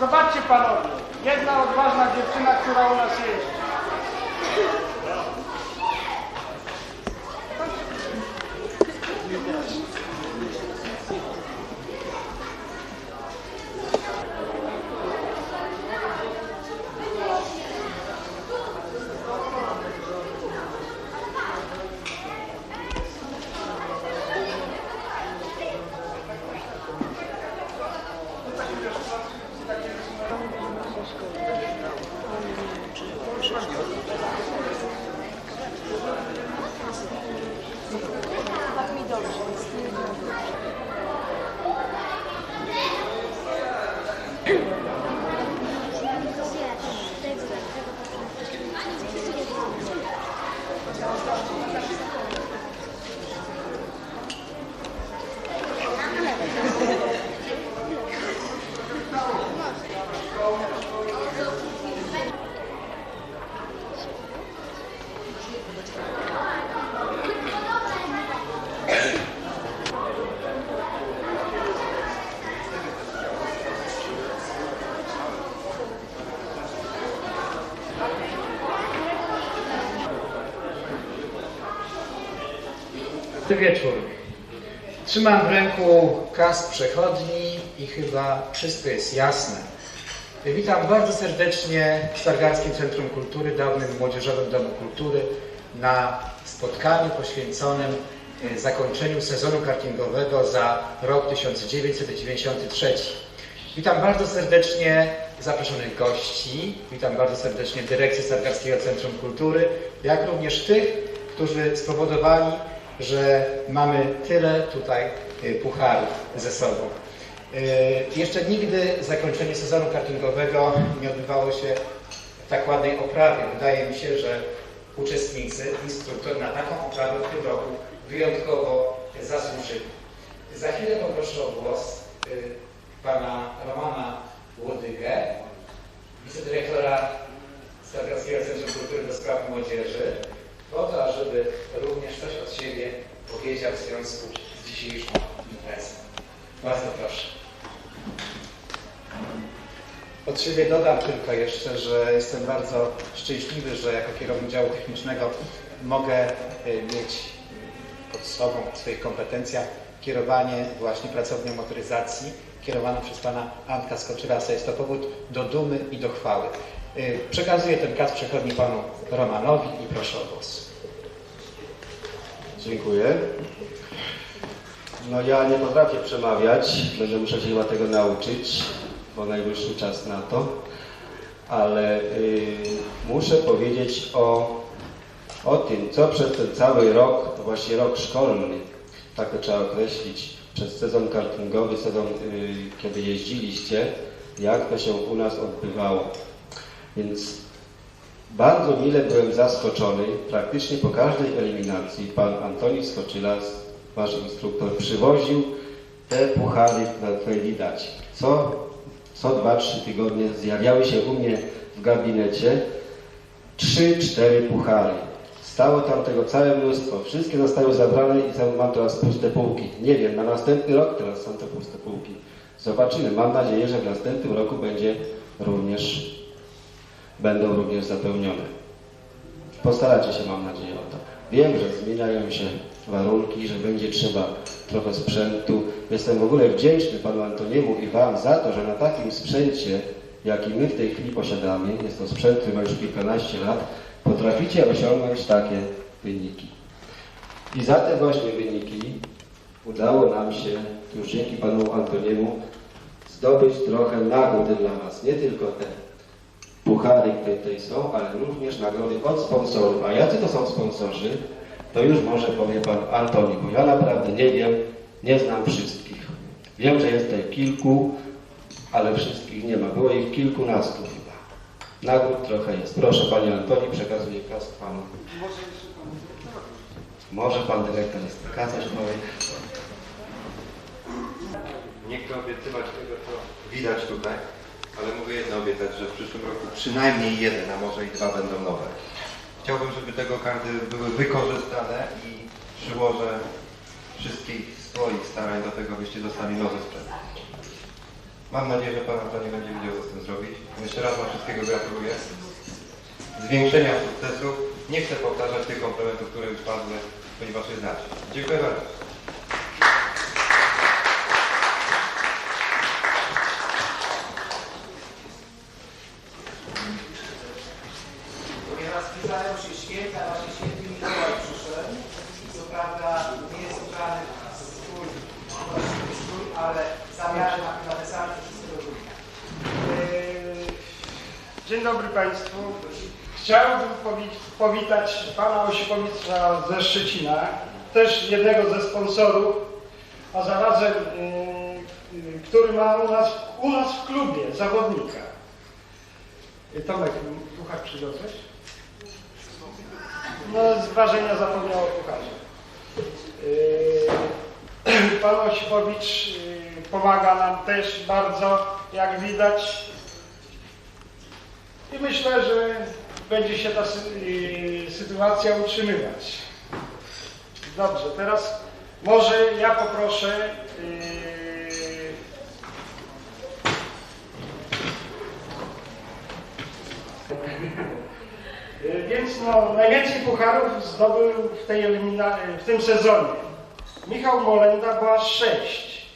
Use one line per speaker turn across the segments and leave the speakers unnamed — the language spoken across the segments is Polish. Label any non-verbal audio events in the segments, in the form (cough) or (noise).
Zobaczcie panowie, jedna odważna dziewczyna, która u nas jeździ.
Dobry wieczór. Trzymam w ręku kask przechodni i chyba wszystko jest jasne. Witam bardzo serdecznie w Stargardzkim Centrum Kultury, dawnym Młodzieżowym Domu Kultury, na spotkaniu poświęconym e, zakończeniu sezonu kartingowego za rok 1993. Witam bardzo serdecznie zaproszonych gości, witam bardzo serdecznie dyrekcję Stargardzkiego Centrum Kultury, jak również tych, którzy spowodowali, że mamy tyle tutaj y, pucharów ze sobą. Y, Jeszcze nigdy zakończenie sezonu kartingowego nie odbywało się w tak ładnej oprawie. Wydaje mi się, że uczestnicy, instruktor na taką oprawę w tym roku wyjątkowo zasłużyli. Za chwilę poproszę o głos y, pana Romana Łodygę, wicedyrektora Stargardzkiego Centrum Kultury do Spraw Młodzieży, po to, ażeby również coś powiedział w związku z dzisiejszą imprezą. Bardzo proszę. Od siebie dodam tylko jeszcze, że jestem bardzo szczęśliwy, że jako kierownik działu technicznego mogę y, mieć pod sobą w swoich kompetencjach kierowanie właśnie pracownią motoryzacji kierowaną przez pana Antka Skoczyrasa. Jest to powód do dumy i do chwały. Y, Przekazuję ten kask przechodni panu Romanowi i proszę o głos.
Dziękuję. No ja nie potrafię przemawiać, będę musiał się chyba tego nauczyć, bo najwyższy czas na to, ale y, muszę powiedzieć o, o tym, co przez ten cały rok, to właśnie rok szkolny, tak to trzeba określić, przez sezon kartingowy, sezon, y, kiedy jeździliście, jak to się u nas odbywało. Więc bardzo mile byłem zaskoczony. Praktycznie po każdej eliminacji pan Antoni Skoczylas, wasz instruktor, przywoził te puchary, na widać. Co, co dwa, trzy tygodnie zjawiały się u mnie w gabinecie trzy, cztery puchary. Stało tam tego całe mnóstwo. Wszystkie zostały zabrane i tam mam teraz puste półki. Nie wiem, na następny rok teraz są te puste półki. Zobaczymy. Mam nadzieję, że w następnym roku będzie również będą również zapełnione. Postaracie się, mam nadzieję, o to. Wiem, że zmieniają się warunki, że będzie trzeba trochę sprzętu. Jestem w ogóle wdzięczny Panu Antoniemu i Wam za to, że na takim sprzęcie, jaki my w tej chwili posiadamy, jest to sprzęt, który ma już kilkanaście lat, potraficie osiągnąć takie wyniki. I za te właśnie wyniki udało nam się, już dzięki Panu Antoniemu, zdobyć trochę nagród dla Was. Nie tylko te puchary, które tutaj są, ale również nagrody od sponsorów. A jacy to są sponsorzy, to już może powie Pan Antoni, bo ja naprawdę nie wiem, nie znam wszystkich. Wiem, że jest tutaj kilku, ale wszystkich nie ma. Było ich kilkunastu chyba. Nagród trochę jest. Proszę Panie Antoni, przekazuję kask Panu. Może Pan Dyrektor jest taka coś powie.
Nie chcę obiecywać tego, co widać tutaj, ale mogę jedno obiecać, że w przyszłym roku przynajmniej jeden, a może i dwa będą nowe. Chciałbym, żeby tego karty były wykorzystane i przyłożę wszystkich swoich starań do tego, byście dostali nowy sprzęt. Mam nadzieję, że Pan to nie będzie wiedział, co z tym zrobić. Jeszcze raz Wam wszystkiego gratuluję. Zwiększenia sukcesów. Nie chcę powtarzać tych komplementów, które już padły, ponieważ je znacie. Dziękuję bardzo.
Ponieważ zbliżają się święta, właśnie święty Mikołaj przyszedł. Co prawda nie jest ubrany w strój, właściwy strój, ale zamiary na, na weselnie 6 grudnia.
Eee, Dzień dobry Państwu. Chciałbym powi- powitać Pana Osipowicza ze Szczecina, też jednego ze sponsorów, a zarazem, yy, yy, który ma u nas, u nas w klubie zawodnika. Yy, Tomek, puchar przyniosłeś? No z wrażenia zapomniał o pucharze. Pan Osipowicz pomaga nam też bardzo, jak widać. I myślę, że będzie się ta sy- sytuacja utrzymywać. Dobrze, teraz może ja poproszę yy, (laughs) więc no, najwięcej pucharów zdobył w, tej w tym sezonie. Michał Molenda była sześć.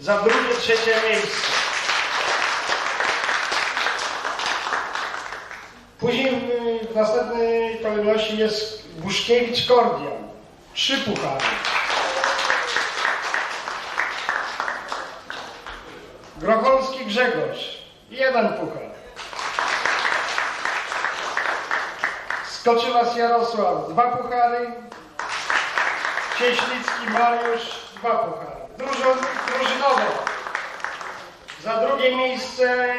Za drugie, trzecie miejsce. Później w, następnej kolejności jest Buszkiewicz Kordian. Trzy puchary. Grocholski Grzegorz. Jeden puchar. Skoczylas Jarosław. Dwa puchary. Cieślicki Mariusz. Dwa puchary. Drużo, drużynowo. Za drugie miejsce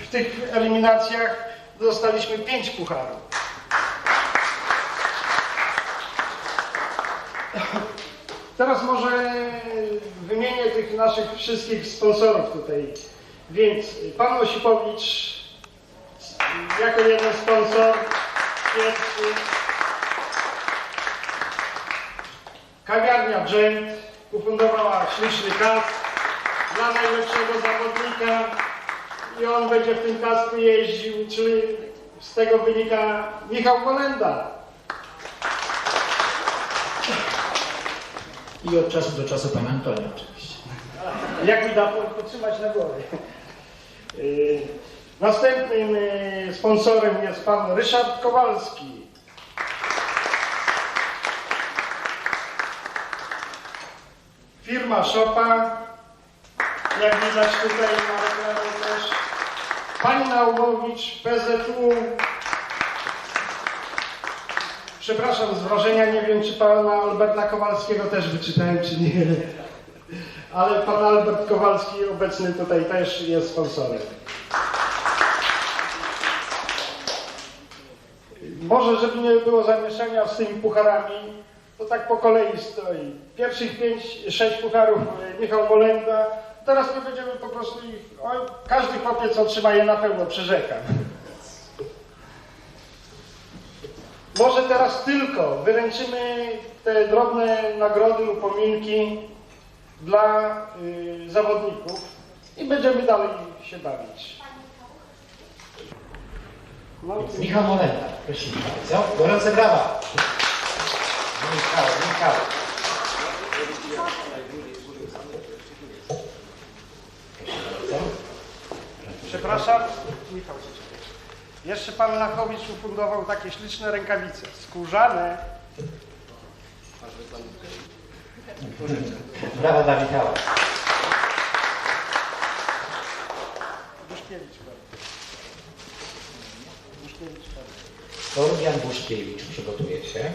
w tych eliminacjach dostaliśmy pięć pucharów. Teraz może wymienię tych naszych wszystkich sponsorów tutaj. Więc pan Osipowicz jako jeden sponsor pierwszy. Kawiarnia Brzęt ufundowała śliczny kask dla najlepszego zawodnika i on będzie w tym kasku jeździł, czyli z tego wynika Michał Kolenda.
I od czasu do czasu Pan Antoni oczywiście.
Jak mi da podtrzymać na głowie. Yy, Następnym yy, sponsorem jest pan Ryszard Kowalski. Firma Szopa. Jak widać tutaj na reklamie też. Pani Naumowicz, PZU. Przepraszam z wrażenia, nie wiem czy pana Alberta Kowalskiego też wyczytałem, czy nie. Ale pan Albert Kowalski obecny tutaj też jest sponsorem. Może, żeby nie było zamieszania z tymi pucharami, to tak po kolei stoi. Pierwszych pięć, sześć pucharów e, Michał Molenda. Teraz my będziemy po prostu ich, oj, każdy chłopiec otrzyma je na pełno, przyrzekam. Może teraz tylko wyręczymy te drobne nagrody, upominki dla y, zawodników i będziemy dalej się bawić. No,
Michał Molenda, prosimy bardzo. Gorące brawa. Michał, Michał. Proszę bardzo.
Przepraszam, Michał. Jeszcze pan Lachowicz ufundował takie śliczne rękawice, skórzane.
Brawa dla Michała.
Buszkiewicz bardzo. Buszkiewicz bardzo.
Florian Buszkiewicz przygotuje się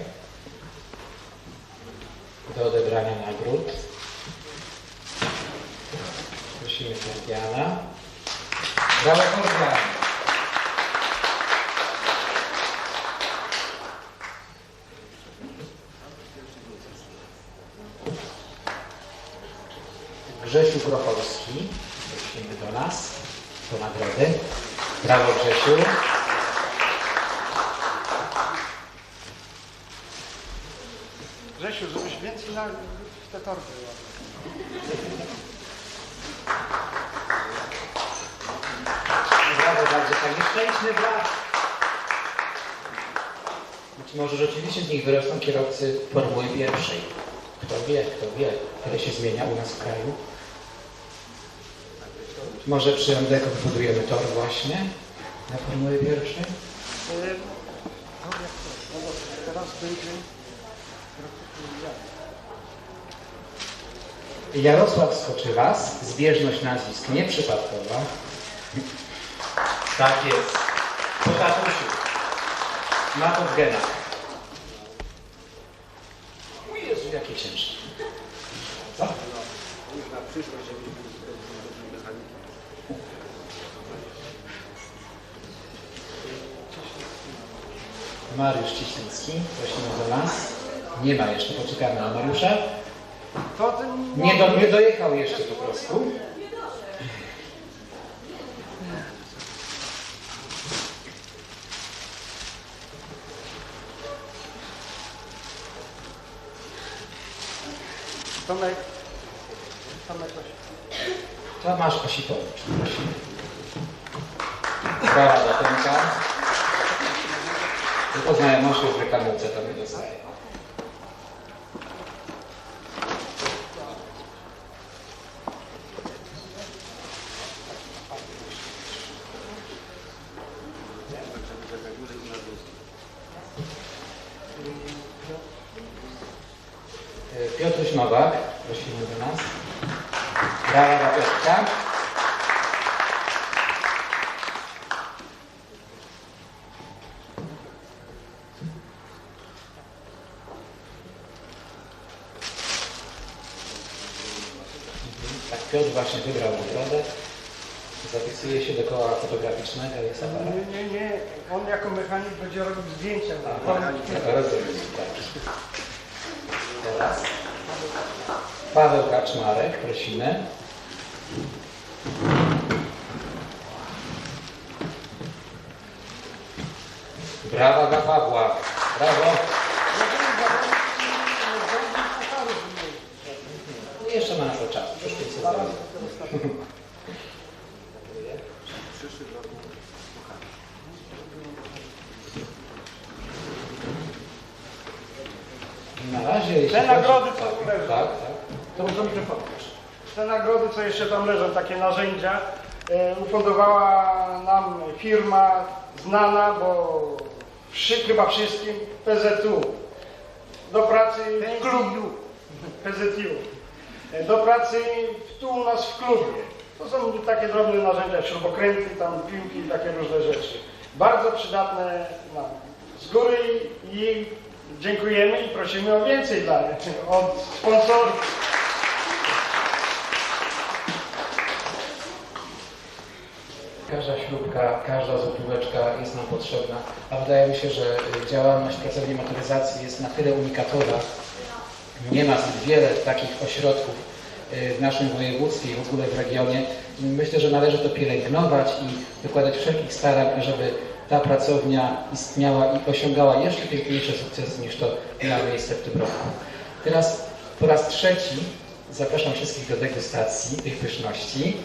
do odebrania nagród. Prosimy Floriana. Brawo Florian. Grzesiu Grocholski, prosimy do nas, do nagrody. Brawo Grzesiu.
Grzesiu, żebyś więcej na te torby ładne.
Brawo bardzo, panie szczęśny brat. Być może rzeczywiście z nich wyrosną kierowcy Formuły pierwszej. Kto wie, kto wie, ile się zmienia u nas w kraju. Może przy MDK wybudujemy tor właśnie na Formuły pierwszej?
Teraz będzie...
Jarosław Skoczylas, zbieżność nazwisk nieprzypadkowa. Tak jest. Po tatusiu. Ma to w genach. O Jezu, jakie ciężkie. Co? Mariusz Cieślicki, prosimy do nas. Nie ma jeszcze, poczekamy na Mariusza. Nie, do, nie dojechał jeszcze po prostu.
Tomek... Tomek Osi-
Tomasz Osipowicz. prosimy. Brawa dla Tomka. Po znajomości już w reklamówce to nie dostaje. Nowak, prosimy do nas. Brawa dla. Tak, Piotr właśnie wybrał nagrodę. Zapisuje się do koła fotograficznego, jest aparat.
Nie, nie, nie. On jako mechanik będzie robił zdjęcia.
Aha, rozumiem, tak. Teraz Paweł Kaczmarek, prosimy. Brawa dla Pawła. Brawo. No Jeszcze ma na to czas, przyszły sezon. Na razie
Te nagrody,
tak, tak. To możemy to pokaż.
Te nagrody, co jeszcze tam leżą, takie narzędzia, e, ufundowała nam firma znana, bo wszy, chyba wszystkim, PZU. Do pracy w klubie. PZU. E, Do pracy w- tu u nas w klubie. To są takie drobne narzędzia, śrubokręty, tam piłki takie różne rzeczy. Bardzo przydatne nam. Z góry i dziękujemy i prosimy o więcej dla od sponsorów.
Każda śrubka, każda złotóweczka jest nam potrzebna, a wydaje mi się, że y, działalność pracowni motoryzacji jest na tyle unikatowa. Nie ma zbyt wiele takich ośrodków y, w naszym województwie i w ogóle w regionie. Myślę, że należy to pielęgnować i dokładać wszelkich starań, żeby ta pracownia istniała i osiągała jeszcze piękniejsze sukcesy niż to miało miejsce w tym roku. Teraz po raz trzeci zapraszam wszystkich do degustacji tych pyszności.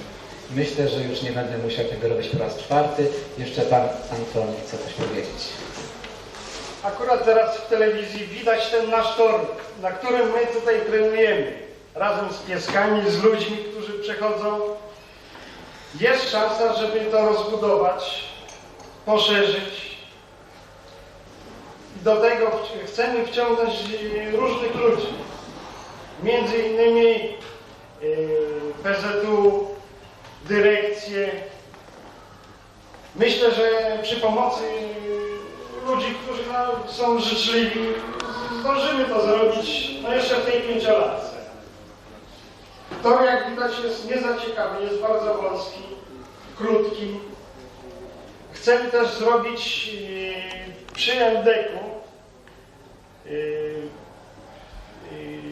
Myślę, że już nie będę musiał tego robić po raz czwarty. Jeszcze Pan Antoni chce coś powiedzieć.
Akurat teraz w telewizji widać ten nasz tor, na którym my tutaj trenujemy. Razem z pieskami, z ludźmi, którzy przechodzą. Jest szansa, żeby to rozbudować, poszerzyć. Do tego ch- chcemy wciągnąć e, różnych ludzi. Między innymi e, PZU, dyrekcję. Myślę, że przy pomocy ludzi, którzy no, są życzliwi, zdążymy to zrobić no jeszcze w tej pięciolatce. Tor, jak widać, jest nie za ciekawy, jest bardzo wąski, krótki. Chcemy też zrobić yy, przy MDK-u yy, yy,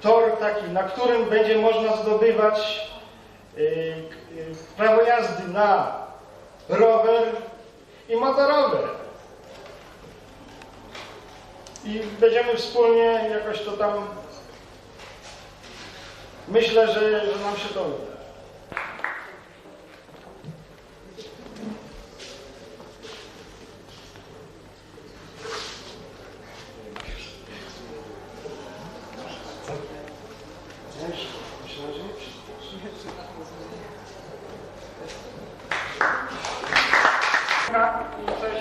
tor taki, na którym będzie można zdobywać prawo jazdy na rower i motorower. I będziemy wspólnie jakoś to tam. Myślę, że, że nam się to uda.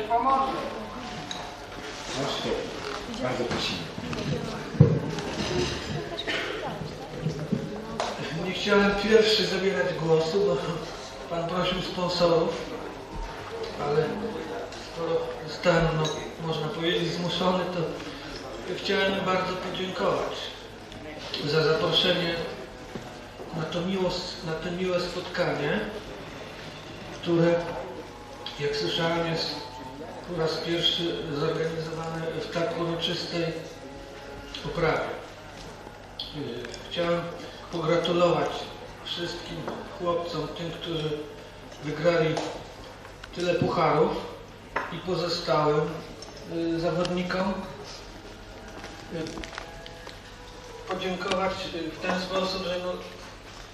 Pomoże.
No świetnie. Bardzo prosimy.
Nie chciałem pierwszy zabierać głosu, bo Pan prosił sponsorów, ale skoro zostałem, no, można powiedzieć, zmuszony, to chciałem bardzo podziękować za zaproszenie na to, miło, na to miłe spotkanie, które, jak słyszałem, jest po raz pierwszy zorganizowane w tak uroczystej oprawie. Chciałem pogratulować wszystkim chłopcom, tym, którzy wygrali tyle pucharów i pozostałym y, zawodnikom. Podziękować y, w ten sposób, że no,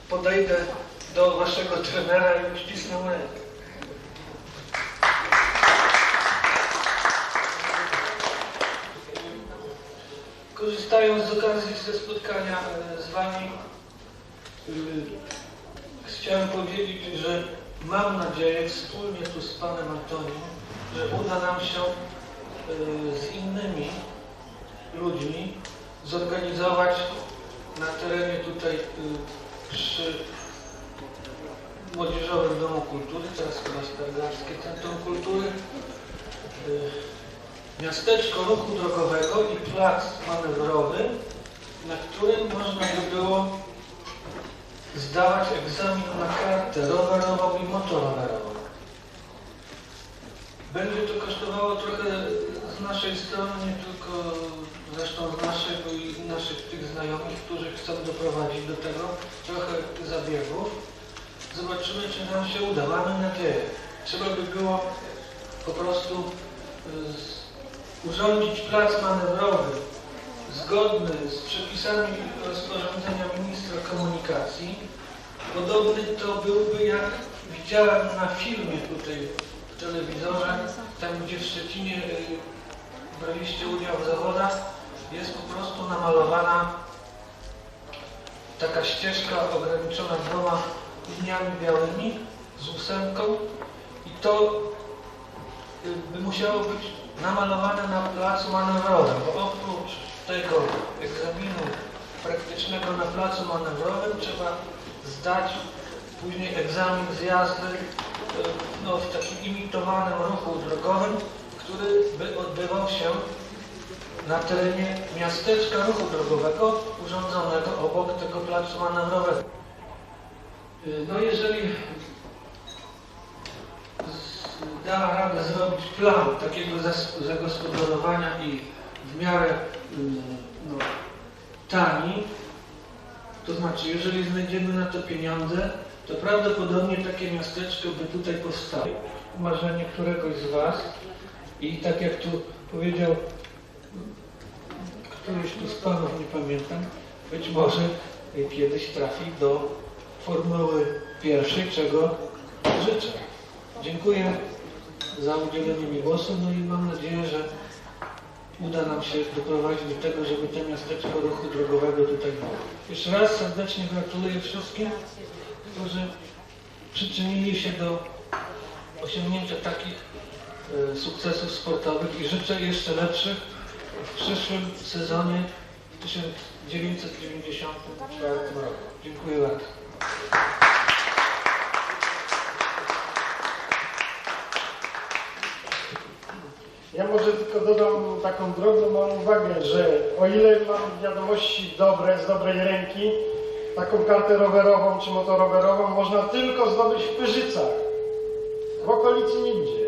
podejdę do waszego trenera i uścisnę rękę. Ze spotkania e, z Wami, chciałem powiedzieć, że mam nadzieję wspólnie tu z Panem Antoniem, że uda nam się y, z innymi ludźmi zorganizować na terenie tutaj y, przy Młodzieżowym Domu Kultury, teraz chyba Stargarskie Centrum Kultury, miasteczko ruchu drogowego i plac manewrowy, na którym można by było zdawać egzamin na kartę rowerową i motorowerową. Będzie to kosztowało trochę z naszej strony, nie tylko zresztą z naszego i naszych tych znajomych, którzy chcą doprowadzić do tego trochę zabiegów. Zobaczymy, czy nam się uda. Mamy nadzieję. Trzeba by było po prostu y, urządzić plac manewrowy zgodny z przepisami rozporządzenia ministra komunikacji. Podobny to byłby, jak widziałem na filmie tutaj w telewizorze, tam gdzie w Szczecinie y, braliście udział w zawodach, jest po prostu namalowana taka ścieżka ograniczona dwoma liniami białymi z ósemką i to y, by musiało być namalowane na placu manewrowym, bo oprócz tego egzaminu praktycznego na placu manewrowym trzeba zdać później egzamin z jazdy y, no, w takim imitowanym ruchu drogowym, który by odbywał się na terenie miasteczka ruchu drogowego urządzonego obok tego placu manewrowego. Y, No jeżeli da radę zrobić plan takiego zagospodarowania i w miarę no, tani, to znaczy jeżeli znajdziemy na to pieniądze, to prawdopodobnie takie miasteczko by tutaj powstało. Marzenie któregoś z Was i tak jak tu powiedział któryś tu z Panów, nie pamiętam, być może kiedyś trafi do Formuły pierwszej, czego życzę. Dziękuję za udzielenie mi głosu, no i mam nadzieję, że uda nam się doprowadzić do tego, żeby to miasteczko ruchu drogowego tutaj było. Jeszcze raz serdecznie gratuluję wszystkim, którzy przyczynili się do osiągnięcia takich e, sukcesów sportowych i życzę jeszcze lepszych w przyszłym sezonie w 1994 roku. Dziękuję bardzo.
Ja może tylko dodam taką drobną małą uwagę, że o ile mam wiadomości dobre, z dobrej ręki, taką kartę rowerową czy motorowerową można tylko zdobyć w Pyrzycach, w okolicy nigdzie.